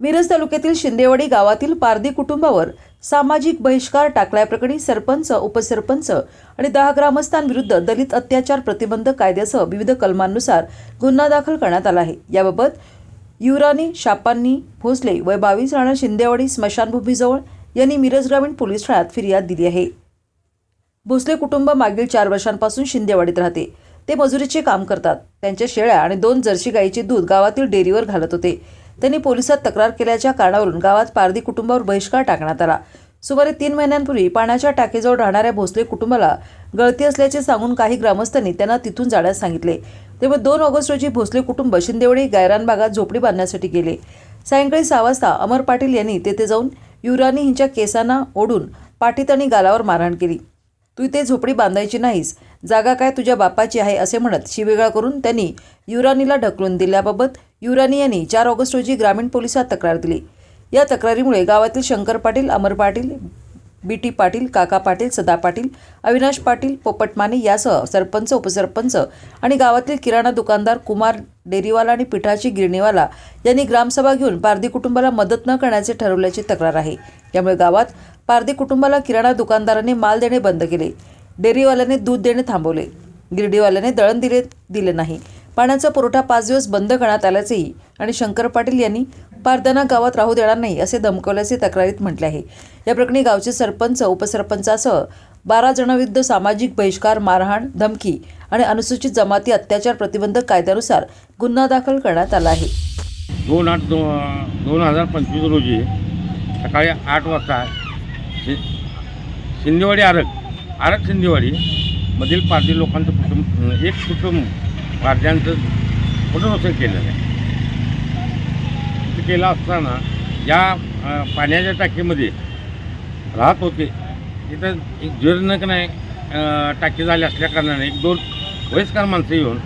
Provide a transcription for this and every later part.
मिरज तालुक्यातील शिंदेवाडी गावातील पारधी कुटुंबावर सामाजिक बहिष्कार टाकल्याप्रकरणी सरपंच उपसरपंच आणि दहा ग्रामस्थांविरुद्ध दलित अत्याचार प्रतिबंधक कायद्यासह विविध कलमांनुसार गुन्हा दाखल करण्यात आला आहे. याबाबत युरानी शापांनी भोसले व बावीस राणा शिंदेवाडी स्मशानभूमीजवळ यांनी मिरज ग्रामीण पोलीस ठाण्यात फिर्याद दिली आहे. भोसले कुटुंब मागील चार वर्षांपासून शिंदेवाडीत राहते. ते मजुरीचे काम करतात. त्यांच्या शेळ्या आणि दोन जर्सी गाईचे दूध गावातील डेअरीवर घालत होते. त्यांनी पोलिसात तक्रार केल्याच्या कारणावरून गावात पारधी कुटुंबावर बहिष्कार टाकण्यात आला. सुमारे तीन महिन्यांपूर्वी पाण्याच्या टाकीजवळ राहणाऱ्या भोसले कुटुंबाला गळती असल्याचे सांगून काही ग्रामस्थांनी त्यांना तिथून जाण्यास सांगितले. तेव्हा दोन ऑगस्ट रोजी भोसले कुटुंब शिंदेवडी गायरान भागात झोपडी बांधण्यासाठी गेले. सायंकाळी सहा वाजता अमर पाटील यांनी तेथे जाऊन युवरानी हिंच्या केसांना ओढून पाठीत आणि गालावर मारहाण केली. तू इथे झोपडी बांधायची नाहीस. जागा काय तुझ्या बापाची आहे असे म्हणत शिवेगाळ करून त्यांनी युरानीला ढकलून दिल्याबाबत युरानी यांनी चार ऑगस्ट रोजी ग्रामीण पोलिसात तक्रार दिली. या तक्रारीमुळे गावातील शंकर पाटील अमर पाटील बी टी पाटील काका पाटील सदा पाटील अविनाश पाटील पोपट माने यासह सरपंच उपसरपंच आणि गावातील किराणा दुकानदार कुमार डेरीवाला आणि पिठाची गिरणीवाला यांनी ग्रामसभा घेऊन पारधी कुटुंबाला मदत न करण्याचे ठरवल्याची तक्रार आहे. यामुळे गावात पारधी कुटुंबाला किराणा दुकानदारांनी माल देणे बंद केले. डेअरीवाल्याने दूध देणे थांबवले. गिरडीवाल्याने दळण दिले दिले नाही. पाण्याचा पुरवठा पाच दिवस बंद करण्यात आल्याचेही आणि शंकर पाटील यांनी पारदाना गावात राहू देणार नाही असे धमकवल्याचे तक्रारीत म्हटले आहे. या प्रकरणी गावचे सरपंच उपसरपंचासह बारा जणांविरुद्ध सामाजिक बहिष्कार मारहाण धमकी आणि अनुसूचित जमाती अत्याचार प्रतिबंधक कायद्यानुसार गुन्हा दाखल करण्यात आला आहे. दोन आठ दोन हजार पंचवीस रोजी सकाळी आठ वाजता शि शिंदेवाडी आरग आरग शिंदेवाडी मधील पारधी लोकांचं कुटुंब एक कुटुंब पारध्यांचं पुनर्वसन केलं आहे. केलं असताना या पाण्याच्या टाकीमध्ये राहत होते. तिथं एक जीर्णक नाही टाकी झाली असल्याकारणाने एक दोन वयस्कर माणसं येऊन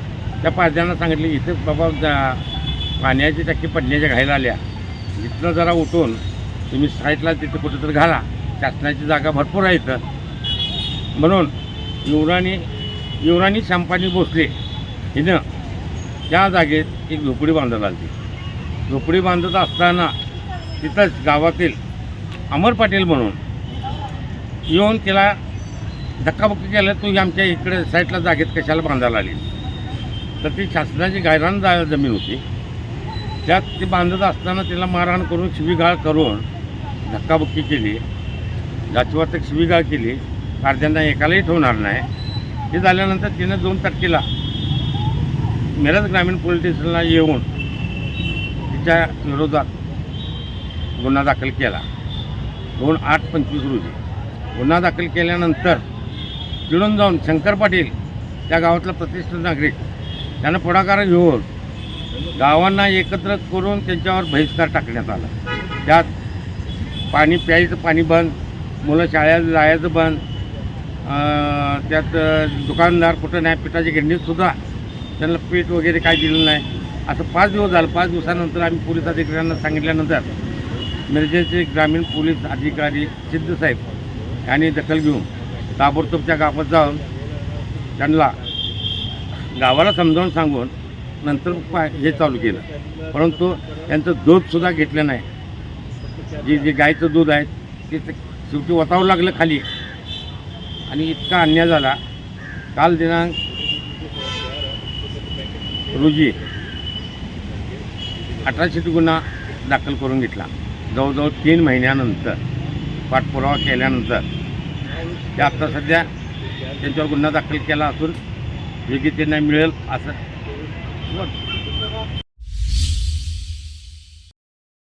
त्या पारध्यांना सांगितले इथे बाबा जा- पाण्याची टाकी पडण्याच्या घायला आल्या. इथनं जरा उठून तुम्ही साईडला तिथे कुठेतरी घाला. शासनाची जागा भरपूर आहे इथं. म्हणून युवराणी युवराणी संपानी भोसले हिनं त्या जागेत एक झोपडी बांधत आली. झोपडी बांधत असताना तिथंच गावातील अमर पाटील म्हणून येऊन तिला धक्काबुक्की केलं तू आमच्या इकडे साईडला जागेत कशाला बांधायला आली? तर ती शासनाची गायरान जा जमीन होती. त्यात ती बांधत असताना तिला मारहाण करून शिवीगाळ करून धक्काबुक्की केली. जातीवाचक शिवीगाळ केली. कारद्यांना एकालाही ठेवणार नाही. हे झाल्यानंतर तिनं दोन तारखेला मिरज ग्रामीण पोलीस स्टेशनला येऊन तिच्या विरोधात गुन्हा दाखल केला. दोन आठ पंचवीस रोजी. गुन्हा दाखल केल्यानंतर चिडून जाऊन शंकर पाटील त्या गावातला प्रतिष्ठित नागरिक त्यानं पुढाकार घेऊन गावांना एकत्र करून त्यांच्यावर बहिष्कार टाकण्यात आला. त्यात पाणी प्यायचं पाणी बंद मुलं शाळेत जायचं बंद त्यात दुकानदार कुठं नाही पिठाची गिरणीतसुद्धा त्यांना पीठ वगैरे काय दिलं नाही. असं पाच दिवस झालं पाच दिवसानंतर आम्ही पोलीस अधिकाऱ्यांना सांगितल्यानंतर मिरजेचे ग्रामीण पोलीस अधिकारी सिद्धसाहेब यांनी दखल घेऊन ताबडतोबच्या गावात जाऊन त्यांना गावाला समजावून सांगून नंतर पा हे चालू केलं. परंतु त्यांचं दूधसुद्धा घेतलं नाही. जे जे गायचं दूध आहे ते ते शेवटी वतावं लागलं खाली. आणि इतका अन्याय झाला. काल दिनांक रोजी अठराशे गुन्हा दाखल करून घेतला. जवळजवळ तीन महिन्यानंतर पाठपुरावा केल्यानंतर. ते आत्ता सध्या त्यांच्यावर गुन्हा दाखल केला असून योग्य त्यांना मिळेल असं.